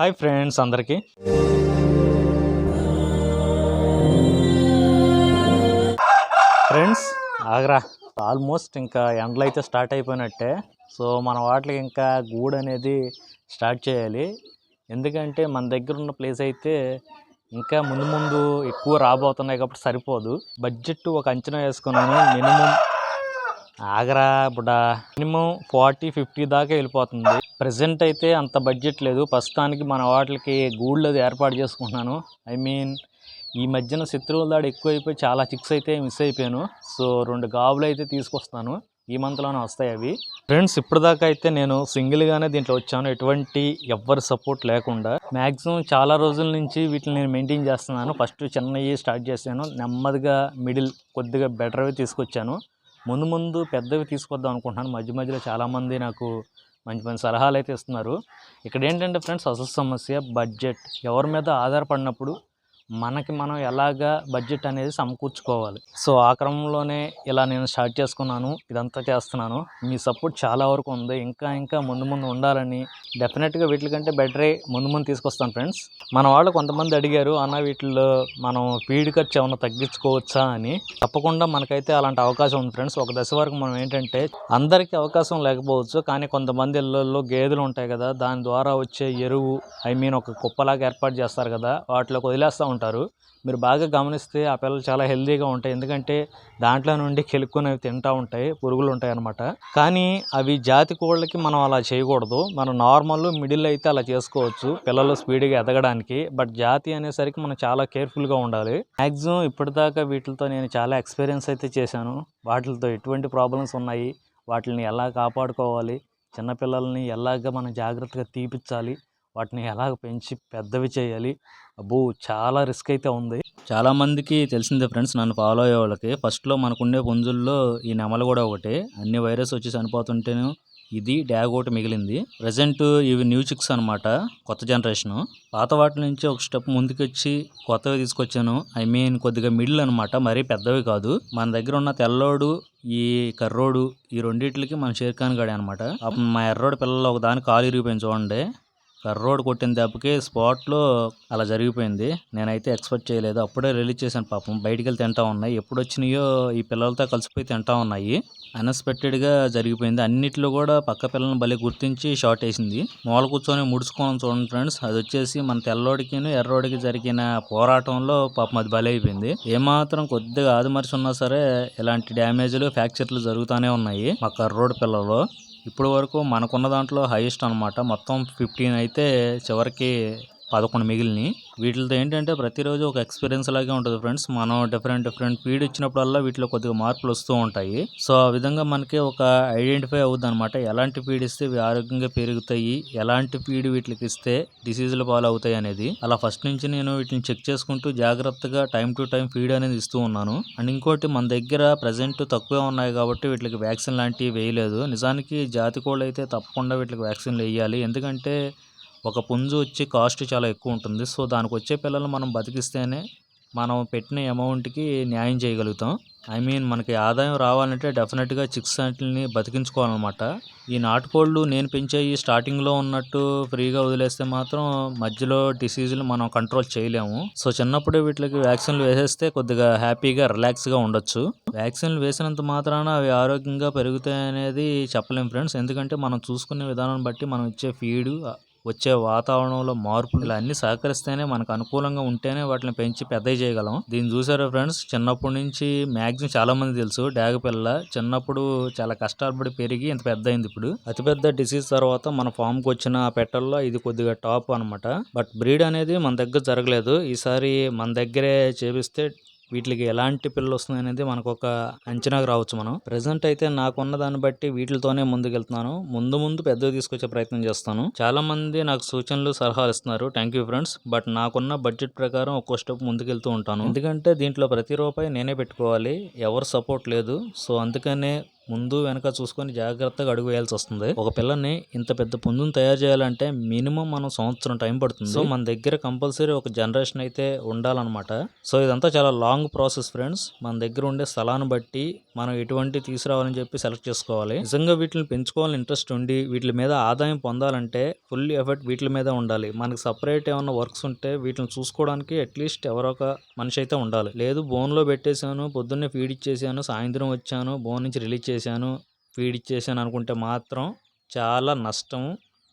Hi friends అందరికీ. Friends Agra. Almost ఇంకా ఎండలు అయితే స్టార్ట్ అయిపోయినట్టే. సో మన వాటికి ఇంకా గూడు అనేది స్టార్ట్ చేయాలి. ఎందుకంటే మన దగ్గర ఉన్న ప్లేస్ అయితే ఇంకా ముందు ముందు ఎక్కువ రాబోతున్నాయి కాబట్టి సరిపోదు. బడ్జెట్ ఒక అంచనా వేసుకున్నాను. మినిమం ఆగరా బుడా. మినిమం ఫార్టీ ఫిఫ్టీ దాకా వెళ్ళిపోతుంది. ప్రజెంట్ అయితే అంత బడ్జెట్ లేదు. ప్రస్తుతానికి మన వాటికి గూళ్ళు అది ఏర్పాటు చేసుకుంటున్నాను. ఐ మీన్ ఈ మధ్యన శత్రువుల దాడి ఎక్కువైపోయి చాలా చిక్స్ అయితే మిస్ అయిపోయాను. సో రెండు గాబులు అయితే తీసుకొస్తాను ఈ మంత్లోనే వస్తాయి అవి. ఫ్రెండ్స్ ఇప్పటిదాకా అయితే నేను సింగిల్గానే దీంట్లో వచ్చాను. ఎటువంటి ఎవ్వరి సపోర్ట్ లేకుండా. మ్యాక్సిమం చాలా రోజుల నుంచి వీటిని నేను మెయింటైన్ చేస్తున్నాను. ఫస్ట్ చిన్నవి స్టార్ట్ చేశాను. నెమ్మదిగా మిడిల్ కొద్దిగా బెటర్వి తీసుకొచ్చాను. ముందు ముందు పెద్దవి తీసుకొద్దాం అనుకుంటున్నాను. మధ్య మధ్యలో చాలామంది నాకు మంచి మంచి సలహాలు అయితే ఇస్తున్నారు. ఇక్కడ ఏంటంటే ఫ్రెండ్స్ అసలు సమస్య బడ్జెట్ ఎవరి మీద ఆధారపడినప్పుడు మనకి మనం ఎలాగా బడ్జెట్ అనేది సమకూర్చుకోవాలి. సో ఆ క్రమంలోనే ఇలా నేను స్టార్ట్ చేసుకున్నాను. ఇదంతా చేస్తున్నాను. మీ సపోర్ట్ చాలా వరకు ఉంది. ఇంకా ఇంకా ముందు ముందు ఉండాలని డెఫినెట్గా వీటికంటే బెటరే ముందు ముందు తీసుకొస్తాను ఫ్రెండ్స్ మన వాళ్ళు కొంతమంది అడిగారు అన్న వీటిల్లో మనం ఫీడ్ ఖర్చు ఏమైనా తగ్గించుకోవచ్చా? అని. తప్పకుండా మనకైతే అలాంటి అవకాశం ఉంది ఫ్రెండ్స్ ఒక దశ వరకు మనం ఏంటంటే అందరికీ అవకాశం లేకపోవచ్చు కానీ కొంతమంది ఇళ్ళల్లో గేదెలు ఉంటాయి కదా దాని ద్వారా వచ్చే ఎరువు ఐ మీన్ ఒక కుప్పలాగా ఏర్పాటు చేస్తారు కదా వాటిలోకి వదిలేస్తూ ఉంటారు. మీరు బాగా గమనిస్తే ఆ పిల్లలు చాలా హెల్దీగా ఉంటాయి. ఎందుకంటే దాంట్లో నుండి కెలుక్కునేవి తింటూ ఉంటాయి పురుగులు ఉంటాయి అన్నమాట. కానీ అవి జాతి కోళ్ళకి మనం అలా చేయకూడదు. మనం నార్మల్ మిడిల్ అయితే అలా చేసుకోవచ్చు పిల్లలు స్పీడ్గా ఎదగడానికి. బట్ జాతి అనేసరికి మనం చాలా కేర్ఫుల్గా ఉండాలి. మ్యాక్సిమం ఇప్పటిదాకా వీటితో నేను చాలా ఎక్స్పీరియన్స్ అయితే చేశాను. వాటితో ఎటువంటి ప్రాబ్లమ్స్ ఉన్నాయి వాటిని ఎలా కాపాడుకోవాలి చిన్నపిల్లల్ని ఎలాగ మనం జాగ్రత్తగా తీపిచ్చాలి వాటిని ఎలా పెంచి పెద్దవి చేయాలి? అబ్బో! చాలా రిస్క్ అయితే ఉంది. చాలా మందికి తెలిసిందే ఫ్రెండ్స్ నన్ను ఫాలో అయ్యే వాళ్ళకి. ఫస్ట్లో మనకుండే పుంజుల్లో ఈ నెమలు కూడా ఒకటి. అన్ని వైరస్ వచ్చి చనిపోతుంటేను ఇది డ్యాగ్ ఒకటి మిగిలింది. ప్రజెంట్ ఇవి న్యూ చిక్స్ అనమాట కొత్త జనరేషన్. పాత వాటి నుంచి ఒక స్టెప్ ముందుకొచ్చి కొత్తవి తీసుకొచ్చాను. ఐ మీన్ కొద్దిగా మిడిల్ అనమాట మరీ పెద్దవి కాదు. మన దగ్గర ఉన్న తెల్లోడు ఈ కర్రోడు ఈ రెండిట్లకి మన షేర్ఖాన్ గడి అనమాట మా ఎర్రోడు పిల్లలు ఒక దాని కాలు ఇరిగిపోయింది చూడండి. కర్రోడు కొట్టిన దెబ్బకి స్పాట్లో అలా జరిగిపోయింది. నేనైతే ఎక్స్పెక్ట్ చేయలేదు. అప్పుడే రిలీజ్ చేశాను పాపం. బయటికి వెళ్ళి తింటా ఉన్నాయి. ఎప్పుడు వచ్చినాయో ఈ పిల్లలతో కలిసిపోయి తింటా ఉన్నాయి. అన్ఎక్స్పెక్టెడ్గా జరిగిపోయింది. అన్నిట్లో కూడా పక్క పిల్లల్ని భలే గుర్తించి షార్ట్ వేసింది. మూల కూర్చొని ముడుచుకోవడం చూడండి ఫ్రెండ్స్. అది వచ్చేసి మన తెల్లోడికి ఎర్రోడికి జరిగిన పోరాటంలో పాపం అది బలి అయిపోయింది. ఏమాత్రం కొద్దిగా ఆదిమర్చి ఉన్నా సరే ఇలాంటి డ్యామేజ్లు ఫ్రాక్చర్లు జరుగుతూనే ఉన్నాయి మా కర్రోడ్ పిల్లలు ఇప్పటి వరకు మనకున్న దాంట్లో హైయెస్ట్ అనమాట మొత్తం ఫిఫ్టీన్ అయితే చివరికి పదకొండు మిగిలిని. వీటితో ఏంటంటే ప్రతిరోజు ఒక ఎక్స్పీరియన్స్ లాగే ఉంటుంది ఫ్రెండ్స్ మనం డిఫరెంట్ డిఫరెంట్ ఫీడ్ ఇచ్చినప్పుడల్లా వీటిలో కొద్దిగా మార్పులు వస్తూ ఉంటాయి. సో ఆ విధంగా మనకి ఒక ఐడెంటిఫై అవుద్ది అనమాట ఎలాంటి ఫీడ్ ఇస్తే ఇవి ఆరోగ్యంగా పెరుగుతాయి? ఎలాంటి ఫీడ్ వీటికి ఇస్తే డిసీజులు పాలు అవుతాయి అనేది. అలా ఫస్ట్ నుంచి నేను వీటిని చెక్ చేసుకుంటూ జాగ్రత్తగా టైం టు టైం ఫీడ్ అనేది ఇస్తూ ఉన్నాను. అండ్ ఇంకోటి మన దగ్గర ప్రజెంట్ తక్కువే ఉన్నాయి కాబట్టి వీటికి వ్యాక్సిన్ లాంటివి వేయలేదు. నిజానికి జాతి కోళ్ళు అయితే తప్పకుండా వీటికి వ్యాక్సిన్లు వేయాలి. ఎందుకంటే ఒక పుంజు వచ్చి కాస్ట్ చాలా ఎక్కువ ఉంటుంది. సో దానికి వచ్చే పిల్లలు మనం బతికిస్తేనే మనం పెట్టిన అమౌంట్కి న్యాయం చేయగలుగుతాం. ఐ మీన్ మనకి ఆదాయం రావాలంటే డెఫినెట్గా చిక్స్ వాటిని బతికించుకోవాలన్నమాట. ఈ నాటుకోళ్ళు నేను పెంచేవి స్టార్టింగ్లో ఉన్నట్టు ఫ్రీగా వదిలేస్తే మాత్రం మధ్యలో డిసీజులు మనం కంట్రోల్ చేయలేము. సో చిన్నప్పుడే వీటికి వ్యాక్సిన్లు వేసేస్తే కొద్దిగా హ్యాపీగా రిలాక్స్గా ఉండొచ్చు. వ్యాక్సిన్లు వేసినంత మాత్రాన అవి ఆరోగ్యంగా పెరుగుతాయి అనేది చెప్పలేం ఫ్రెండ్స్. ఎందుకంటే మనం చూసుకునే విధానం బట్టి మనం ఇచ్చే ఫీడు వచ్చే వాతావరణంలో మార్పులు ఇలా అన్ని సహకరిస్తేనే మనకు అనుకూలంగా ఉంటేనే వాటిని పెంచి పెద్దవి చేయగలం. దీన్ని చూసారా ఫ్రెండ్స్? చిన్నప్పటి నుంచి మ్యాక్సిమం చాలా మంది తెలుసు. డాగ పిల్ల చిన్నప్పుడు చాలా కష్టాలు పడి పెరిగి ఇంత పెద్ద అయింది ఇప్పుడు. అతిపెద్ద డిసీజ్ తర్వాత మన ఫామ్కు వచ్చిన పెట్టల్లో ఇది కొద్దిగా టాప్ అన్నమాట. బట్ బ్రీడ్ అనేది మన దగ్గర జరగలేదు. ఈసారి మన దగ్గరే చేపిస్తే వీటికి ఎలాంటి పిల్లలు వస్తున్నాయి అనేది మనకు ఒక అంచనాకు రావచ్చు మనం. ప్రజెంట్ అయితే నాకున్న దాన్ని బట్టి వీటితోనే ముందుకెళ్తున్నాను. ముందు ముందు పెద్దవి తీసుకొచ్చే ప్రయత్నం చేస్తాను. చాలా మంది నాకు సూచనలు సలహాలు ఇస్తున్నారు. థ్యాంక్ యూ ఫ్రెండ్స్ బట్ నాకున్న బడ్జెట్ ప్రకారం ఒక్కో స్టెప్ ముందుకెళ్తూ ఉంటాను. ఎందుకంటే దీంట్లో ప్రతి రూపాయి నేనే పెట్టుకోవాలి. ఎవరు సపోర్ట్ లేదు. సో అందుకనే ముందు వెనక చూసుకొని జాగ్రత్తగా అడుగు వేయాల్సి వస్తుంది. ఒక పిల్లని ఇంత పెద్ద పుంజును తయారు చేయాలంటే మినిమం మనం సంవత్సరం టైం పడుతుంది. సో మన దగ్గర కంపల్సరీ ఒక జనరేషన్ అయితే ఉండాలన్నమాట. సో ఇదంతా చాలా లాంగ్ ప్రాసెస్ ఫ్రెండ్స్. మన దగ్గర ఉండే స్థలాన్ని బట్టి మనం ఎటువంటి తీసుకురావాలని చెప్పి సెలెక్ట్ చేసుకోవాలి. నిజంగా వీటిని పెంచుకోవాలని ఇంట్రెస్ట్ ఉండి వీటి మీద ఆదాయం పొందాలంటే ఫుల్ ఎఫర్ట్ వీటి మీద ఉండాలి. మనకి సపరేట్ ఏమైనా వర్క్స్ ఉంటే వీటిని చూసుకోవడానికి అట్లీస్ట్ ఎవరో ఒక మనిషి అయితే ఉండాలి. లేదు బోన్లో పెట్టేశాను పొద్దున్నే ఫీడ్ ఇచ్చేసాను సాయంత్రం వచ్చాను బోన్ నుంచి రిలీజ్ చేశాను ఫీడ్ ఇచ్చేసాను అనుకుంటే మాత్రం చాలా నష్టం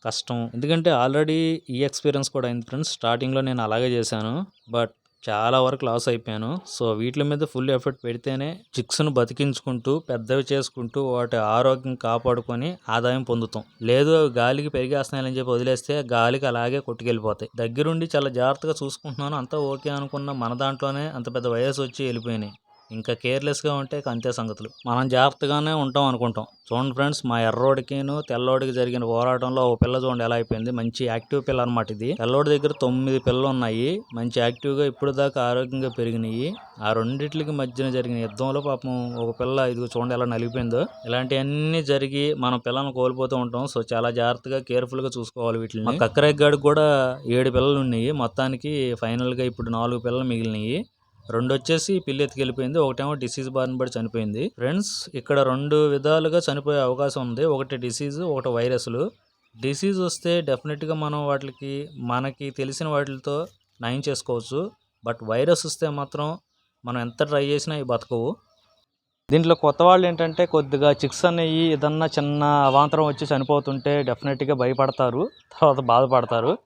కష్టం ఎందుకంటే ఆల్రెడీ ఈ ఎక్స్పీరియన్స్ కూడా అయింది ఫ్రెండ్స్. స్టార్టింగ్లో నేను అలాగే చేశాను బట్ చాలా వరకు లాస్ అయిపోయాను. సో వీటి మీద ఫుల్ ఎఫర్ట్ పెడితేనే చిక్స్ను బతికించుకుంటూ పెద్దవి చేసుకుంటూ వాటి ఆరోగ్యం కాపాడుకొని ఆదాయం పొందుతాం. లేదు అవి గాలికి పెరిగేస్తున్నాయని చెప్పి వదిలేస్తే గాలికి అలాగే కొట్టుకెళ్ళిపోతాయి. దగ్గరుండి చాలా జాగ్రత్తగా చూసుకుంటున్నాను. అంతా ఓకే అనుకున్న మన దాంట్లోనే అంత పెద్ద వయసు వచ్చి వెళ్ళిపోయినాయి. ఇంకా కేర్లెస్గా ఉంటే అంతే సంగతులు. మనం జాగ్రత్తగానే ఉంటాం అనుకుంటాం. చూడండి ఫ్రెండ్స్ మా ఎర్రోడికిను తెల్లోడికి జరిగిన పోరాటంలో ఒక పిల్ల చూడండి ఎలా అయిపోయింది. మంచి యాక్టివ్ పిల్ల అనమాట ఇది. తెల్లోడి దగ్గర తొమ్మిది పిల్లలు ఉన్నాయి. మంచి యాక్టివ్గా ఇప్పుడు దాకా ఆరోగ్యంగా పెరిగినాయి. ఆ రెండిట్లకి మధ్యన జరిగిన యుద్ధంలో పాపం ఒక పిల్ల ఇది చూడండి ఎలా నలిగిపోయిందో. ఇలాంటివన్నీ జరిగి మనం పిల్లలను కోల్పోతూ ఉంటాం. సో చాలా జాగ్రత్తగా కేర్ఫుల్గా చూసుకోవాలి వీటిని మా కూడా ఏడు పిల్లలు ఉన్నాయి మొత్తానికి ఫైనల్గా ఇప్పుడు నాలుగు పిల్లలు మిగిలినాయి. రెండు వచ్చేసి పిల్లి ఎత్తుకెళ్ళిపోయింది. ఒకటేమో డిసీజ్ బారిన పడి చనిపోయింది. ఫ్రెండ్స్ ఇక్కడ రెండు విధాలుగా చనిపోయే అవకాశం ఉంది. ఒకటి డిసీజ్ ఒకటి వైరస్లు. డిసీజ్ వస్తే డెఫినెట్గా మనం వాటికి మనకి తెలిసిన వాటితో నయం చేసుకోవచ్చు. బట్ వైరస్ వస్తే మాత్రం మనం ఎంత ట్రై చేసినా ఇవి బతకవు. దీంట్లో కొత్త వాళ్ళు ఏంటంటే కొద్దిగా చిక్స్ అనేవి ఏదన్నా చిన్న అవాంతరం వచ్చి చనిపోతుంటే డెఫినెట్గా భయపడతారు. తర్వాత బాధపడతారు.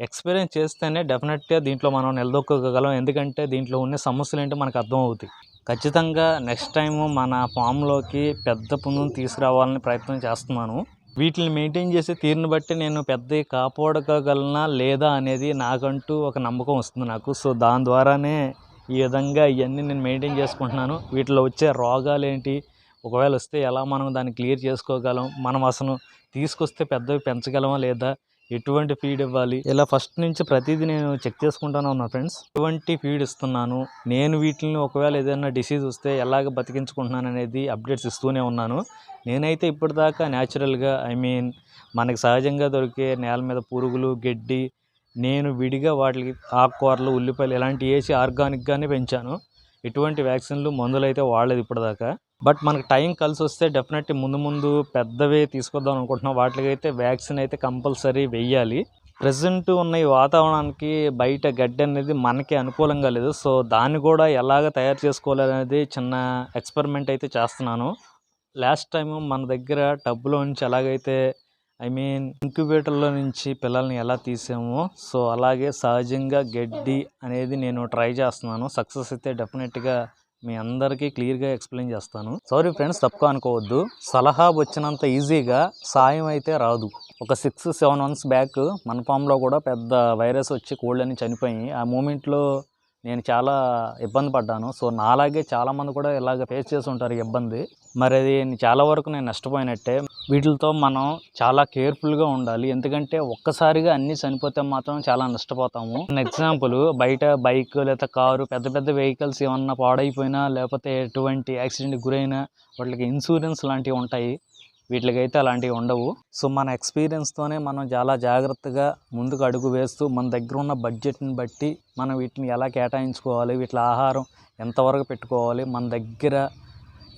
ఎక్స్పీరియన్స్ చేస్తేనే డెఫినెట్గా దీంట్లో మనం నిలదొక్కగలం. ఎందుకంటే దీంట్లో ఉన్న సమస్యలు ఏంటో మనకు అర్థం అవుతాయి ఖచ్చితంగా నెక్స్ట్ టైం మన ఫామ్లోకి పెద్ద పుంజును తీసుకురావాలని ప్రయత్నం చేస్తున్నాను. వీటిని మెయింటైన్ చేసే తీరుని బట్టి నేను పెద్ద కాపాడగలనా లేదా అనేది నాకంటూ ఒక నమ్మకం వస్తుంది నాకు. సో దాని ద్వారానే ఈ విధంగా ఇవన్నీ నేను మెయింటైన్ చేసుకుంటున్నాను. వీటిలో వచ్చే రోగాలు ఏంటి ఒకవేళ వస్తే ఎలా మనం దాన్ని క్లియర్ చేసుకోగలం? మనం అసలు తీసుకొస్తే పెద్దవి పెంచగలమా లేదా? ఎటువంటి ఫీడ్ ఇవ్వాలి? ఇలా ఫస్ట్ నుంచి ప్రతిదీ నేను చెక్ చేసుకుంటాను ఉన్నా ఫ్రెండ్స్ ఎటువంటి ఫీడ్ ఇస్తున్నాను? నేను వీటిని ఒకవేళ ఏదైనా డిసీజ్ వస్తే ఎలాగ బతికించుకుంటున్నాను అనేది అప్డేట్స్ ఇస్తూనే ఉన్నాను. నేనైతే ఇప్పటిదాకా న్యాచురల్గా ఐ మీన్ మనకి సహజంగా దొరికే నేల మీద పురుగులు గడ్డి నేను విడిగా వాటికి ఆకుకూరలు ఉల్లిపాయలు ఇలాంటివి వేసి ఆర్గానిక్గానే పెంచాను. ఎటువంటి వ్యాక్సిన్లు మందులు అయితే వాడలేదు ఇప్పటిదాకా. బట్ మనకు టైం కలిసి వస్తే డెఫినెట్లీ ముందు ముందు పెద్దవి తీసుకొద్దాం అనుకుంటున్నాం. వాటికైతే వ్యాక్సిన్ అయితే కంపల్సరీ వెయ్యాలి. ప్రజెంట్ ఉన్న ఈ వాతావరణానికి బయట గడ్డి అనేది మనకి అనుకూలంగా లేదు. సో దాన్ని కూడా ఎలాగ తయారు చేసుకోవాలి అనేది చిన్న ఎక్స్పెరిమెంట్ అయితే చేస్తున్నాను. లాస్ట్ టైం మన దగ్గర టబ్లో నుంచి ఎలాగైతే ఐ మీన్ ఇంక్యుబేటర్లో నుంచి పిల్లల్ని ఎలా తీసామో సో అలాగే సహజంగా గడ్డి అనేది నేను ట్రై చేస్తున్నాను. సక్సెస్ అయితే డెఫినెట్గా మీ అందరికీ క్లియర్గా ఎక్స్ప్లెయిన్ చేస్తాను. సారీ ఫ్రెండ్స్ తప్పుగా అనుకోవద్దు. సలహా వచ్చినంత ఈజీగా సాయం అయితే రాదు. ఒక సిక్స్ సెవెన్ మంత్స్ బ్యాక్ మన ఫామ్లో కూడా పెద్ద వైరస్ వచ్చి కోళ్ళని చనిపోయి ఆ మూమెంట్లో నేను చాలా ఇబ్బంది పడ్డాను. సో నాలాగే చాలామంది కూడా ఇలాగ ఫేస్ చేసి ఉంటారు ఈ ఇబ్బంది. మరి అది చాలా వరకు నేను నష్టపోయినట్టే. వీటితో మనం చాలా కేర్ఫుల్గా ఉండాలి. ఎందుకంటే ఒక్కసారిగా అన్నీ చనిపోతే మాత్రం చాలా నష్టపోతాము. ఎగ్జాంపుల్ బయట బైక్ లేదా కారు పెద్ద పెద్ద వెహికల్స్ ఏమన్నా పాడైపోయినా లేకపోతే ఎటువంటి యాక్సిడెంట్ గురైనా వాటికి ఇన్సూరెన్స్ లాంటివి ఉంటాయి. వీటికైతే అలాంటివి ఉండవు. సో మన ఎక్స్పీరియన్స్తోనే మనం చాలా జాగ్రత్తగా ముందుకు అడుగు వేస్తూ మన దగ్గర ఉన్న బడ్జెట్ని బట్టి మనం వీటిని ఎలా కేటాయించుకోవాలి వీటి ఆహారం ఎంతవరకు పెట్టుకోవాలి మన దగ్గర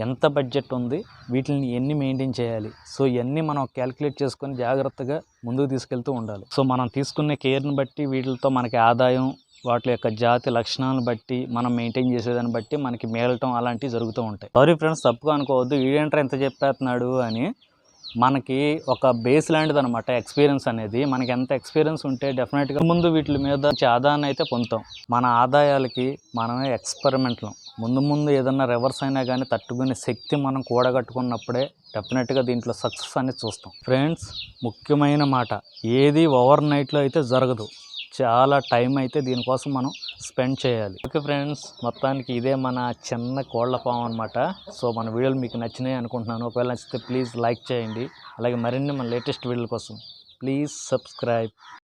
ఎంత బడ్జెట్ ఉంది వీటిని ఎన్ని మెయింటైన్ చేయాలి సో ఇవన్నీ మనం క్యాలిక్యులేట్ చేసుకొని జాగ్రత్తగా ముందుకు తీసుకెళ్తూ ఉండాలి. సో మనం తీసుకునే కేర్ని బట్టి వీటితో మనకి ఆదాయం వాటి యొక్క జాతి లక్షణాలను బట్టి మనం మెయింటైన్ చేసేదాన్ని బట్టి మనకి మేలటం అలాంటివి జరుగుతూ ఉంటాయి. సారీ ఫ్రెండ్స్ తప్పుగా అనుకోవద్దు వీడేంటర్ ఎంత చెప్పేస్తున్నాడు అని మనకి ఒక బేస్ లాంటిది అనమాట ఎక్స్పీరియన్స్ అనేది. మనకి ఎంత ఎక్స్పీరియన్స్ ఉంటే డెఫినెట్గా ముందు వీటి మీద ఆదాయాన్ని అయితే పొందుతాం. మన ఆదాయాలకి మనమే ఎక్స్పెరిమెంట్లు. ముందు ముందు ఏదన్నా రివర్స్ అయినా కానీ తట్టుకునే శక్తి మనం కూడగట్టుకున్నప్పుడే డెఫినెట్గా దీంట్లో సక్సెస్ అనేది చూస్తాం. ఫ్రెండ్స్ ముఖ్యమైన మాట ఏది ఓవర్ నైట్లో అయితే జరగదు. చాలా టైం అయితే దీనికోసం మనం స్పెండ్ చేయాలి. ఓకే ఫ్రెండ్స్ మొత్తానికి ఇదే మన చిన్న కోళ్ళ ఫామ్ అనమాట సో మన వీడియోలు మీకు నచ్చినాయి అనుకుంటున్నాను. ఒకవేళ నచ్చితే ప్లీజ్ లైక్ చేయండి. అలాగే మరిన్ని మన లేటెస్ట్ వీడియోల కోసం. Please subscribe